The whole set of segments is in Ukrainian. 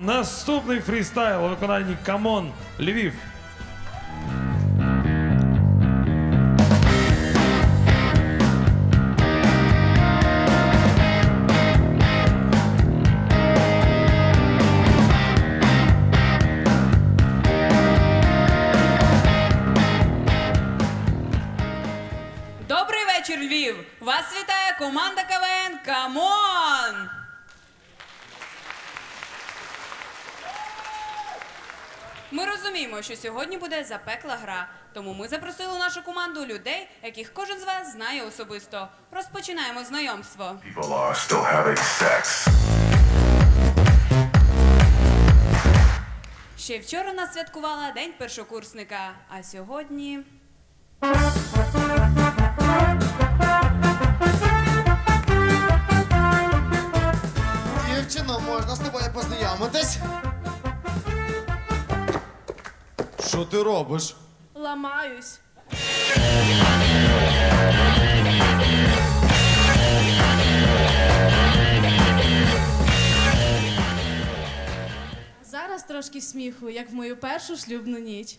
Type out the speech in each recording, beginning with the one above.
Наступний фрістайл у виконанні Камон Львів. Добрий вечір, Львів! Вас вітає команда КВН Камон! Ми розуміємо, що сьогодні буде запекла гра, тому ми запросили у нашу команду людей, яких кожен з вас знає особисто. Розпочинаємо знайомство. People are still having sex. Ще вчора нас святкувала День першокурсника, а сьогодні. Дівчино, можна з тобою познайомитись? Що ти робиш? Ламаюсь. Зараз трошки сміху, як в мою першу шлюбну ніч.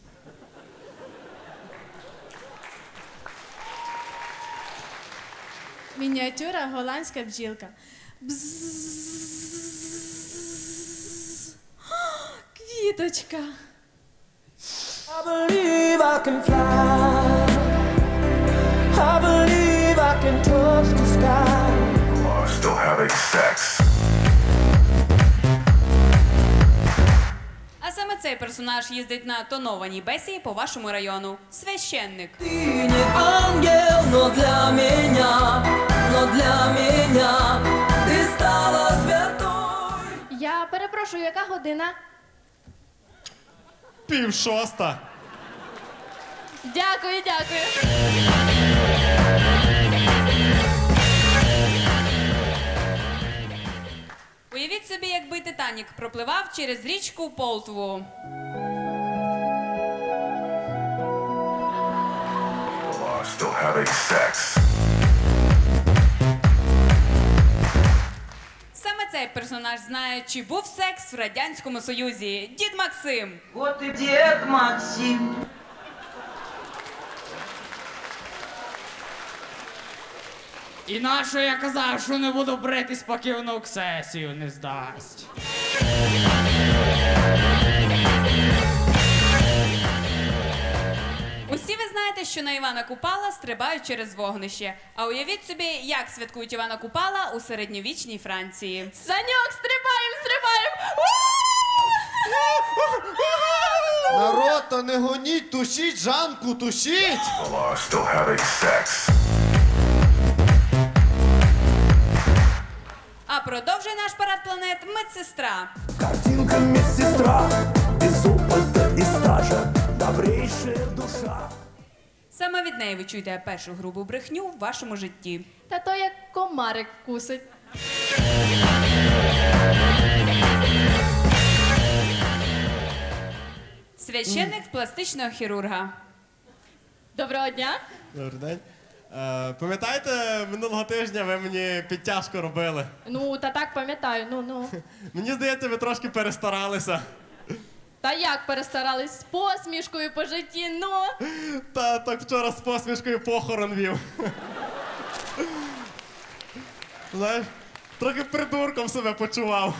Мініатюра голландська бджілка. Бззззз. А саме цей персонаж їздить на тонованій бесі по вашому району. Священник. Ты не ангел, но для меня, но для меня ты стала святой. Я перепрошую, яка година? Пів шоста. Дякую, дякую. Уявіть собі, якби Титанік пропливав через річку Полтву. Still having sex. Цей персонаж знає, чи був секс в радянському союзі. Дід Максим. От і дід Максим. І нащо я казав, що не буду бритись, поки внук сесію не здасть. Знаєте, що на Івана Купала стрибають через вогнище. А уявіть собі, як святкують Івана Купала у середньовічній Франції. Саньок, стрибаємо, стрибаємо! Народ, та не гоніть, тушіть Жанку, тушіть! Are still having sex. А продовжує наш парад планет медсестра. Картинка медсестра, без опыта и стажа, добрейшая душа. Саме від неї ви чуєте першу грубу брехню в вашому житті. Та то як комарик вкусить. Священник пластичного хірурга. Доброго дня. Добрий день. Е, пам'ятаєте, минулого тижня ви мені підтяжку робили? Ну, та так пам'ятаю, ну ну. Мені здається, ви трошки перестаралися. Та як перестарались з посмішкою по житті, ну. Та так вчора з посмішкою похорон вів. Знаєш, трохи придурком себе почував.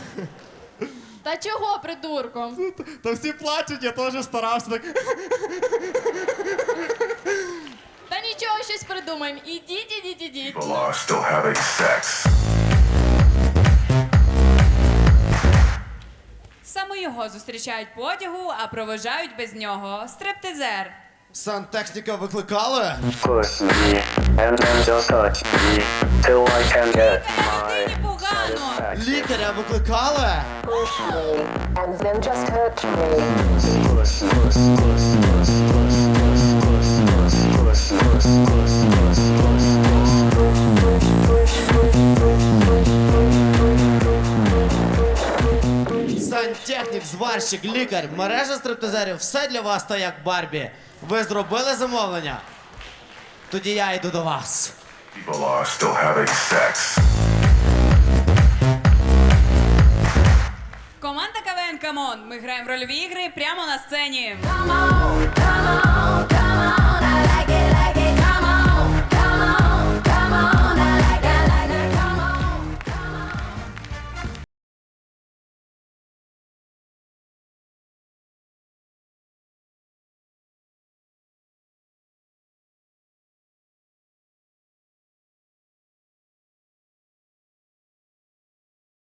Та чого придурком? Та всі плачуть, я теж старався так. Та нічого щось придумаємо. Ідіть, ідіть, ідіть. People are still having sex. Саме його зустрічають по одягу, а провожають без нього. Стриптизер. Сантехніка викликали? Push me, and then just touch me till I can get my Людині погано. Лікаря викликали? Push, push, push, push, push, push, push, Зварщик, лікар, мережа стриптизерів, все для вас та як Барбі. Ви зробили замовлення? Тоді я йду до вас. People are still having sex. Команда КВН Камон, ми граємо в рольові ігри прямо на сцені. Come on,